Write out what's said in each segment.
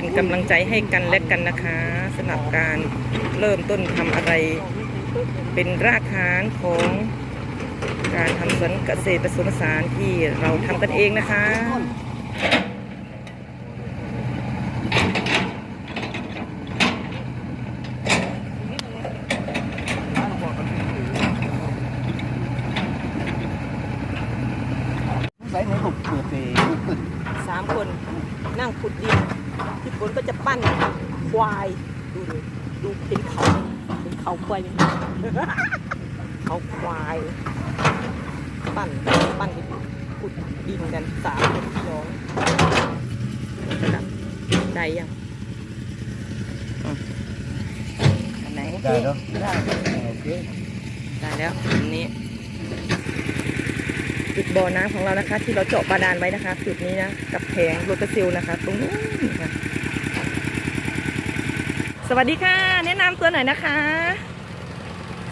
เป็นกำลังใจให้กันและกันนะคะสำหรับการเริ่มต้นทำอะไร เป็นรากฐานของการทำสวนเกษตรผสมผสานที่เราทำกันเองนะคะใส่ในหุบเปิดเตะสามคนนั่งขุดดิน ที่ฝนก็จะปั้นควายดูดิดูเป็นเขาเป็นเขาควายเขาควาย ปั้นปั้นขุดดินกันสามคนพี่น้องนะครับได้ยังอืมอันไหนได้เนาะได้โอเคได้แล้วอันนี้จุด บ่อน้ำของเรานะคะ ที่เราเจาะบาดาลไว้นะคะจุดนี้นะกับแผงโรตาซิลนะคะ ตรงนู้นค่ะสวัสดีค่ะ แนะนำตัวหน่อยนะคะ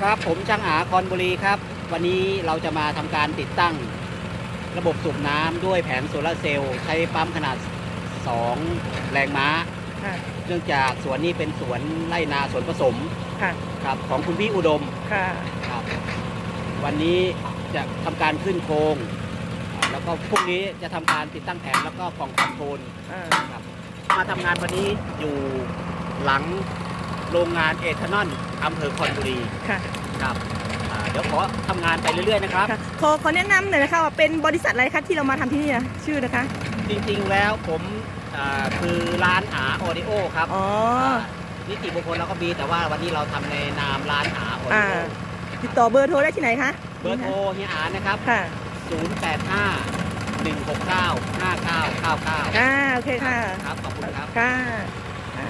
ครับผมช่างอาคอนบุรีครับ วันนี้เราจะมาทำการติดตั้ง ระบบสูบน้ำด้วยแผงโซลาร์เซลล์ใช้ปั๊มขนาด 2 แรงม้า ค่ะ เนื่องจากสวนนี้เป็นสวนไร่นาสวนผสมค่ะ ครับของคุณพี่อุดมค่ะ ครับ วันนี้ จะทำการขึ้นโครงอ่าแล้วก็พรุ่งนี้จะทำการติดตั้งแผงแล้วก็กล่องคอนโทรลอ่าครับมาทำงานวันนี้อยู่หลังโรงงานเอทานอลอำเภอคอนบุรีค่ะครับอ่าเดี๋ยวขอทำงานไปเรื่อยๆนะครับค่ะขอขอแนะนำหน่อยนะคะว่าเป็นบริษัทอะไรคะที่เรามาทำที่นี่นะชื่อนะคะ จริงๆแล้วผมอ่าคือร้านอาออดิโอครับอ๋อานิติบุคคลเราก็มีแต่ว่าวันนี้เราทำในนามร้านอาออดิอ่าโอติดต่อเบอร์โทรได้ที่ไหนคะ เบอร์โทรเฮียอานะครับ ค่ะ085 169 5999 อ่าโอเคค่ะ ครับ ขอบคุณครับ ค่ะอ่า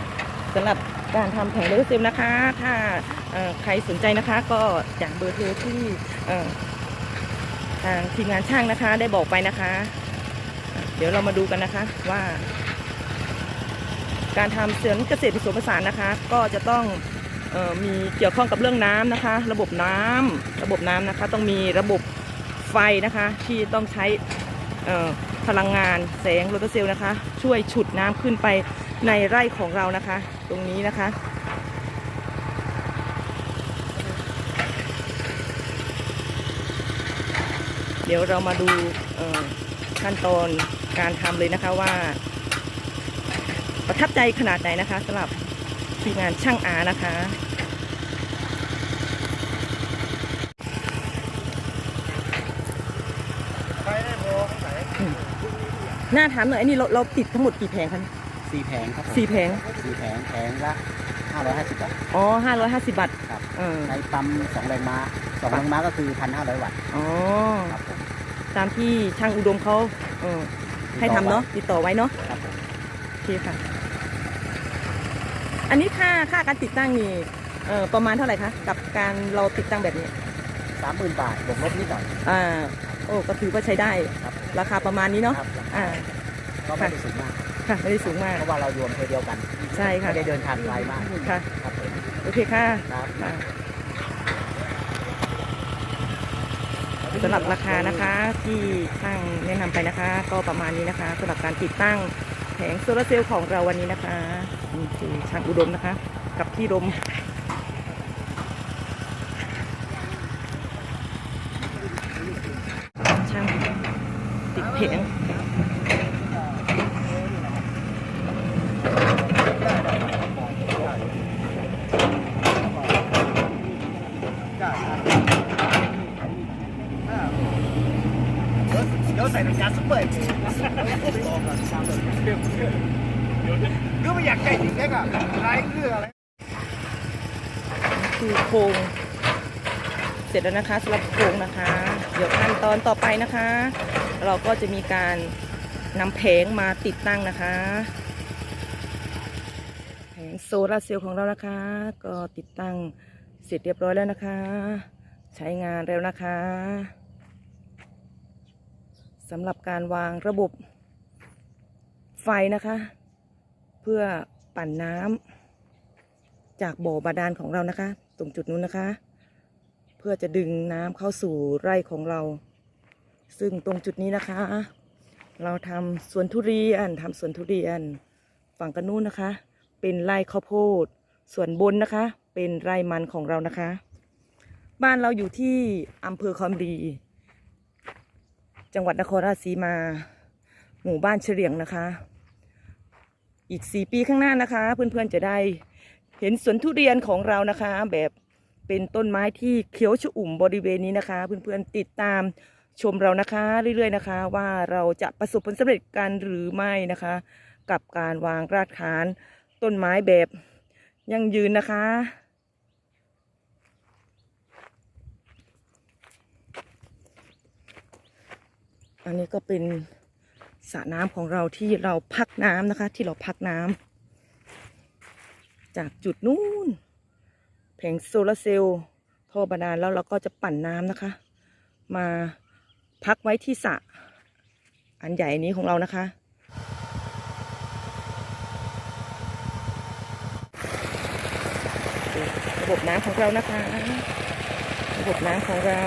สำหรับการทำแผงโรตาซิลนะคะ ถ้าเอ่อใครสนใจนะคะก็จากเบอร์โทรที่เอ่อทางทีมงานช่างนะคะ ได้บอกไปนะคะอะเดี๋ยวเรามาดูกันนะคะว่า การทำสวนเกษตรผสมผสานนะคะ ก็จะต้องเออ มีเกี่ยวข้องกับเรื่องน้ำนะคะ ระบบน้ำระบบน้ำนะคะ ต้องมีระบบไฟนะคะ ที่ต้องใช้พลังงานแสงโรตาเซลล์นะคะ ช่วยฉุดน้ำขึ้นไปในไร่ของเรานะคะ ตรงนี้นะคะเดี๋ยวเรามาดูขั้นตอนการทำเลยนะคะว่า ประทับใจขนาดไหนนะคะสำหรับทีมงานช่างอานะคะ หน้าถามหน่อยอันนี้เราเราติดทั้งหมดกี่แผงคะสี่แผงครับผมสี่แผง สี่แผงแผงละ550บาท อ๋อห้าร้อยห้าสิบบาทครับ เออใช้ปั๊มสองแรงม้าสองแรงม้าก็คือ1,500วัตต์อ๋อ ครับผมตามที่ช่างอุดมเขาเออให้ทำเนาะติดต่อไว้เนาะครับผมโอเคค่ะ อันนี้ค่าค่าการติดตั้งนี่เออประมาณเท่าไหร่คะ กับการเราติดตั้งแบบนี้ สามหมื่นบาทบวกลบนิดหน่อย อ่า โอ้ก็ถือว่าใช้ได้ ครับผมราคาประมาณนี้เนาะครับอ่า ก็ไม่ได้สูงมากค่ะไม่ได้สูงมาก เพราะว่าเรารวมเทอเดียวกันใช่ค่ะ ไม่ได้เดินทางไกลมากค่ะ ครับผมโอเคค่ะครับ ค่ะสำหรับราคานะคะที่ช่างแนะนำไปนะคะ ก็ประมาณนี้นะคะสำหรับการติดตั้งแผงโซลาร์เซลล์ของเราวันนี้นะคะนี่คือช่างอุดมนะคะ กับพี่ดมช่างติด แผงเดี๋ยวใส่น้ำยาซุปเปอร์ก็ไม่อยากใกล้ถึงแค่กับไรเรื่องอะไรคือโครงเสร็จแล้วนะคะสำหรับโครงนะคะ เดี๋ยวขั้นตอนต่อไปนะคะ เราก็จะมีการนำแผงมาติดตั้งนะคะ แผงโซลาร์เซลล์ของเรานะคะ ก็ติดตั้งเสร็จเรียบร้อยแล้วนะคะ ใช้งานแล้วนะคะสำหรับการวางระบบไฟนะคะ เพื่อปั่นน้ำจากบ่อบาดาลของเรานะคะ ตรงจุดนู้นนะคะ เพื่อจะดึงน้ำเข้าสู่ไร่ของเรา ซึ่งตรงจุดนี้นะคะ เราทำสวนทุเรียนทำสวนทุเรียน ฝั่งกันนู้นนะคะ เป็นไร่ข้าวโพด ส่วนบนนะคะ เป็นไร่มันของเรานะคะ บ้านเราอยู่ที่อำเภอคอมรี จังหวัดนครราชสีมา หมู่บ้านเฉลียงนะคะ อีกสี่ปีข้างหน้านะคะ เพื่อนๆจะได้เห็นสวนทุเรียนของเรานะคะ แบบเป็นต้นไม้ที่เขียวชอุ่มบริเวณนี้นะคะ เพื่อนๆติดตาม ชมเรานะคะเรื่อยๆนะคะ ว่าเราจะประสบผลสำเร็จกันหรือไม่นะคะ กับการวางรากฐานต้นไม้แบบยั่งยืนนะคะอันนี้ก็เป็นสระน้ำของเราที่เราพักน้ำนะคะ ที่เราพักน้ำจากจุดนู้นแผงโซลาร์เซลล์ท่อบาดาลแล้วเราก็จะปั่นน้ำนะคะ มา พักไว้ที่สะอันใหญ่นี้ของเรานะคะ ระบบน้ำของเรานะคะ ระบบน้ำของเรา